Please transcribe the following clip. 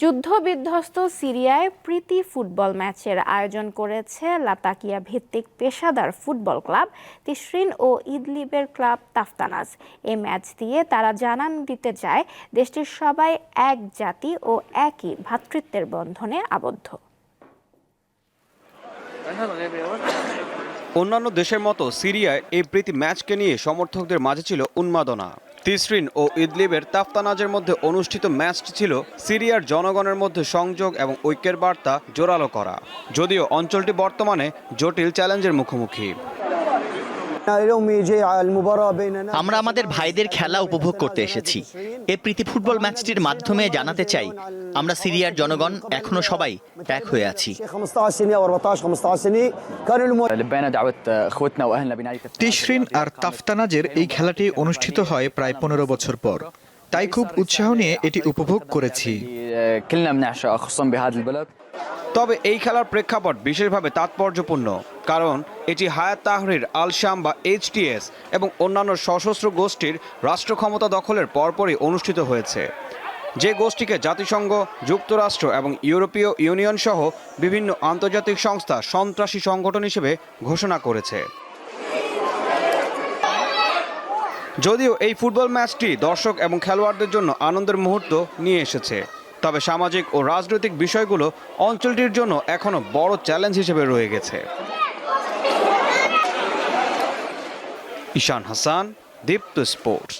যুদ্ধবিধ্বস্ত সিরিয়ায় প্রীতি ফুটবল ম্যাচের আয়োজন করেছে লাতাকিয়া ভিত্তিক পেশাদার ফুটবল ক্লাব তিসরিন ও ইদলিবের ক্লাব তাফতানাজ এই ম্যাচ দিয়ে তারা জানান দিতে চায়, দেশটির সবাই এক জাতি ও একই ভ্রাতৃত্বের বন্ধনে আবদ্ধ। অন্যান্য দেশের মতো সিরিয়ায় এই প্রীতি ম্যাচকে নিয়ে সমর্থকদের মাঝে ছিল উন্মাদনা। তিসরিন ও ইদলিবের তাফতানাজের মধ্যে অনুষ্ঠিত ম্যাচটি ছিল সিরিয়ার জনগণের মধ্যে সংযোগ এবং ঐক্যের বার্তা জোরালো করা। যদিও অঞ্চলটি বর্তমানে জটিল চ্যালেঞ্জের মুখোমুখি। আমরা আমাদের ভাইদের খেলা উপভোগ করতে এসেছি। এ প্রীতি ফুটবল ম্যাচটির মাধ্যমে জানাতে চাই, আমরা সিরিয়ার জনগণ, এখনও সবাই এক হয়ে আছি। তিসরিন আর তাফতানাজের এই খেলাটি অনুষ্ঠিত হয় প্রায় পনেরো বছর পর। তাই খুব উৎসাহ নিয়ে এটি উপভোগ করেছি। তবে এই খেলার প্রেক্ষাপট বিশেষভাবে তাৎপর্যপূর্ণ, কারণ এটি হায়াত তাহরির আল শাম বা এইচটিএস এবং অন্যান্য সশস্ত্র গোষ্ঠীর রাষ্ট্র ক্ষমতা দখলের পরপরই অনুষ্ঠিত হয়েছে। যে গোষ্ঠীকে জাতিসংঘ, যুক্তরাষ্ট্র এবং ইউরোপীয় ইউনিয়ন সহ বিভিন্ন আন্তর্জাতিক সংস্থা সন্ত্রাসী সংগঠন হিসেবে ঘোষণা করেছে। যদিও এই ফুটবল ম্যাচটি দর্শক এবং খেলোয়াড়দের জন্য আনন্দের মুহূর্ত নিয়ে এসেছে তবে সামাজিক ও রাজনৈতিক বিষয়গুলো অঞ্চলটির জন্য এখনও বড় চ্যালেঞ্জ হিসেবে রয়ে গেছে। ঈশান হাসান, দীপ্ত স্পোর্টস।